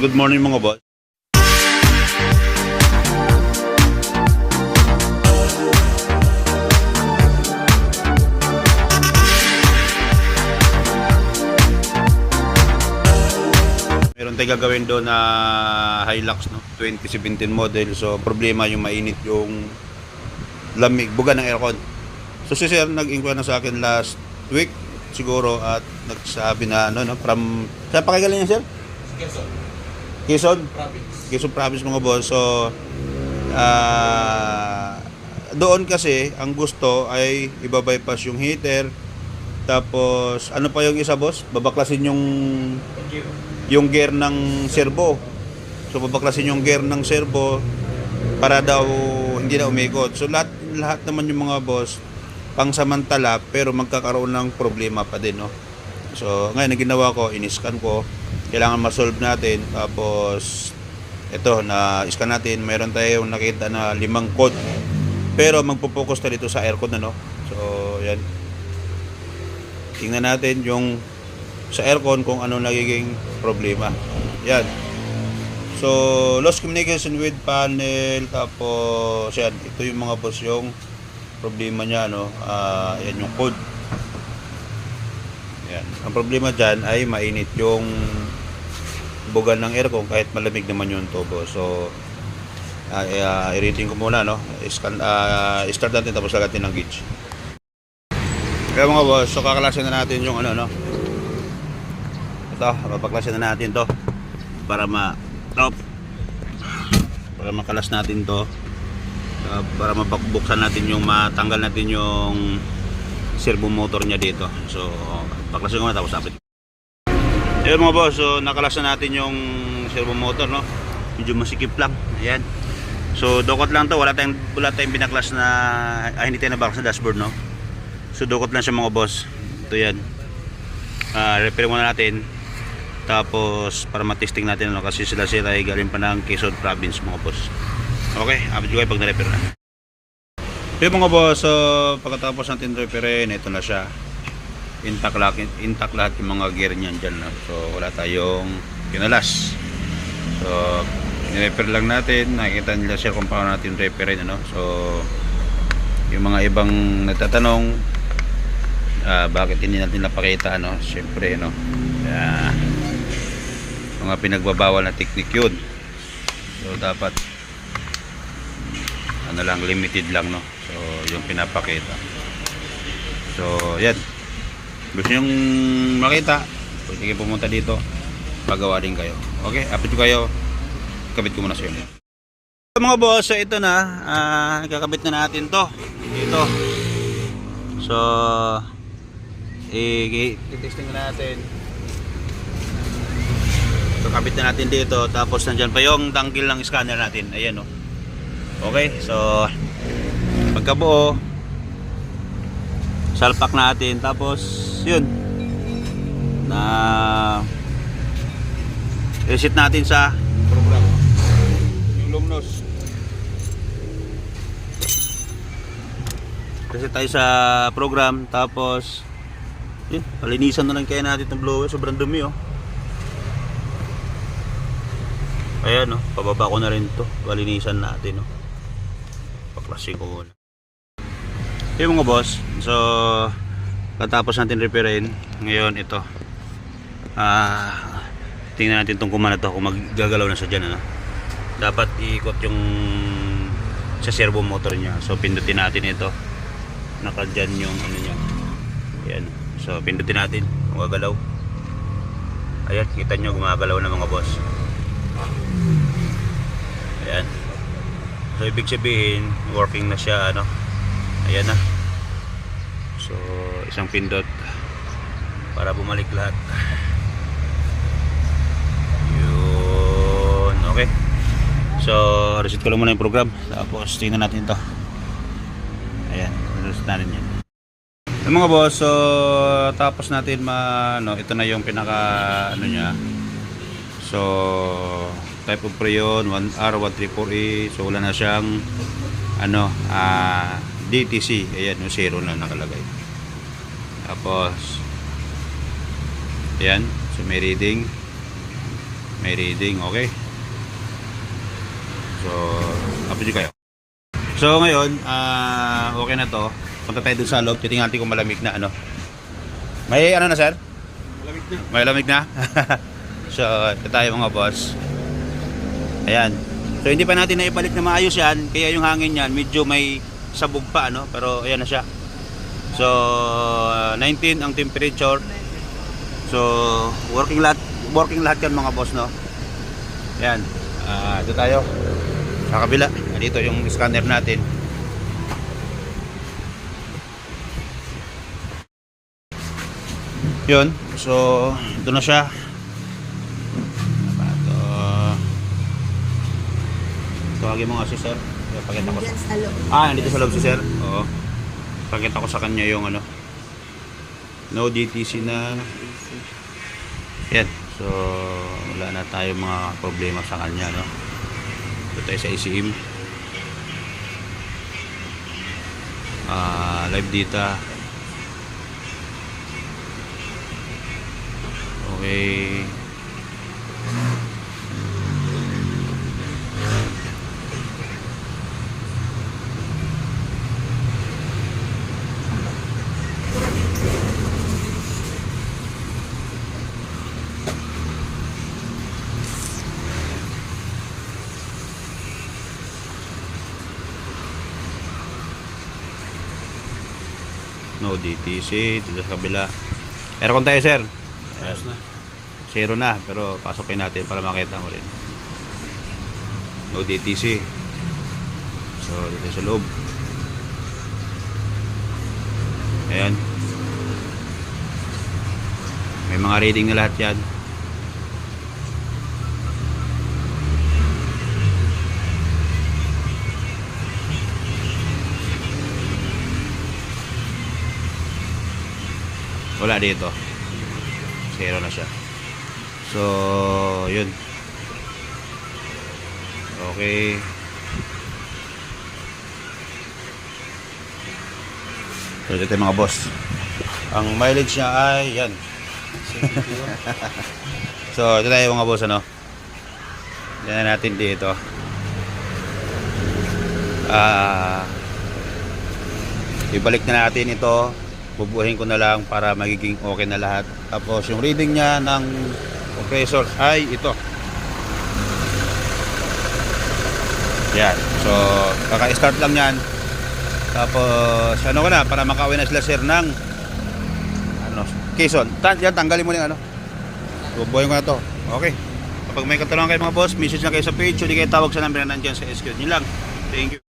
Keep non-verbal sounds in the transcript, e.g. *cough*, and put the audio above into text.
Good morning mga boss. Meron tayong gagawin doon na Hilux no, 2017 model. So problema yung mainit yung lamig, buga ng aircon. So si Sir nag-inquire na sa akin last week siguro at nagsabi na ano no from saan pa kagaling yan, Sir? Quezon, Quezon? province. Quezon Province mga boss. So, ah, doon kasi ang gusto ay ibabypass yung heater. Tapos, ano pa yung isa boss? Babaklasin yung yung gear ng servo. So, babaklasin yung gear ng servo para daw hindi na umikot. So, lahat, lahat naman yung mga boss, pangsamantala, pero magkakaroon ng problema pa din, no? So, ngayon, ginawa ko, in-scan ko, kailangan ma-solve natin, tapos, ito, na-scan natin, mayroon tayong nakita na limang code, pero magpo-focus tayo dito sa aircon, ano? So, yan. Tingnan natin yung sa aircon kung ano nagiging problema. Yan. So, lost communication with panel, tapos, yan, ito yung mga boss yung problema niya, no? Ah, yan yung code. Yan. Ang problema dyan ay mainit yung bugan ng aircon kahit malamig naman yung tubo. So, uh, uh, i-rating ko muna, no? Scan, ah, start natin tapos lagatin ng gauge. Kaya mga boss, so kakalasin na natin yung ano, no? Ito, mapaklasin na natin to para ma top para makalas natin to Ah, para mabuksan natin yung matanggal natin yung servo motor niya dito so baklasin ko na tapos update Ayun mga boss, so nakalas na natin yung servo motor no? Medyo masikip lang ayan. So dokot lang to wala tayong, wala tayong binaklas na ah, hindi tayo nabaklas sa dashboard no? So dokot lang siya mga boss. Ito yan. Ah, repair muna natin. Tapos para matesting natin ano kasi sila sila ay galing pa ng Quezon province mga boss. Okay, update ko kayo pag na-repair na. Yung mga boss, so pagkatapos natin repairin, ito na siya. Intact lahat, intact lahat yung mga gear niyan dyan. No? So wala tayong kinalas. So, ni-repair lang natin. Nakikita nila siya kung paano natin repairin. Ano? So, yung mga ibang nagtatanong, ah, bakit hindi natin napakita, ano? Siyempre, no? Ah, mga pinagbabawal na technique yun. So, dapat ano lang limited lang no so yung pinapakita so yan gusto nyong makita pwede kayo pumunta dito. Pagawa din kayo. Okay update ko kayo. Kabit ko muna sa inyo. So, mga boss so ito na. Ah kakabit na natin to. Dito so i-testing na natin. So kabit na natin dito tapos nandyan pa yung tangkil ng scanner natin. Ayan no Okay, so pagkabuo salpak natin. Tapos yun. Na reset natin sa program. Yung lumnos reset tayo sa program. Tapos yun, palinisan na lang kaya natin itong blower. Sobrang dumi oh. Ayan oh, pababa ko na rin to. Palinisan natin oh. Paklasin ko muna yung mga boss. So katapos natin repairin ngayon ito. Ah tingnan natin tong kumana to kung maggagalaw na siya dyan ano? dapat iikot yung sa servo motor niya. So pindutin natin ito. Naka dyan yung ano niya. Yan so pindutin natin. Kung gagalaw ayan kita nyo gumagalaw na mga boss. Ayan. So ibig sabihin, working na siya ano. Ayan na. So isang pindot para bumalik lahat. Yun, okay. So reset ko lang muna yung program. Tapos tingnan natin to. Ayan, reset natin yan. Yung mga boss, so tapos natin ma no, ito na yung pinaka ano niya. So type of preyon 1R134E so wala na siyang ano ah DTC ayan yung zero na nakalagay tapos ayan so may reading May reading, okay. So, update kayo. So ngayon, ah okay na to. Punta tayo dun sa loob. Titingnan natin kung malamig na ano. May ano na sir? Malamig na. May lamig na? *laughs* so, ito tayo mga boss. Ayan. So, hindi pa natin naipalit na maayos yan. Kaya yung hangin yan, medyo may sabog pa, ano? Pero, ayan na siya. So, 19 ang temperature. So, working lahat, working lahat yan mga boss, no? Ayan. Ah, ito tayo. Sa kabila. Dito yung scanner natin. Yun. So, ito na siya. Ito. Tawagin mo nga si sir. Pakita ko. Sa. Ah, nandito sa loob si sir. Oo. Pakita ko sa kanya yung ano. No DTC na. Yan. So, wala na tayo mga problema sa kanya, no? Ito tayo sa ACM. Ah, live data. Okay. No DTC. Dito sa kabila. Aircon tayo, sir. Ayos na. Zero na, pero pasukin natin para makita mo rin. No DTC. So, dito sa loob. Ayan. May mga reading na lahat yan. Wala dito. Zero na siya. So, yun. Okay. So, ito yung mga boss. Ang mileage niya ay yan. *laughs* so, ito tayo mga boss, ano? Yan na natin dito. Ah, ibalik na natin ito. Bubuhin ko na lang para magiging okay na lahat. Tapos, yung reading niya ng compressor ay ito. Yan. So, kaka-start lang yan. Tapos, ano ka na, para makauwi na sila sir ng ano, Quezon. Ta yan, tanggalin mo yung ano. Bubuhin ko na to. Okay. Kapag may katanungan kayo mga boss, message na kayo sa page o di kayo tawag sa number na nandyan sa SQ. Yun lang. Thank you.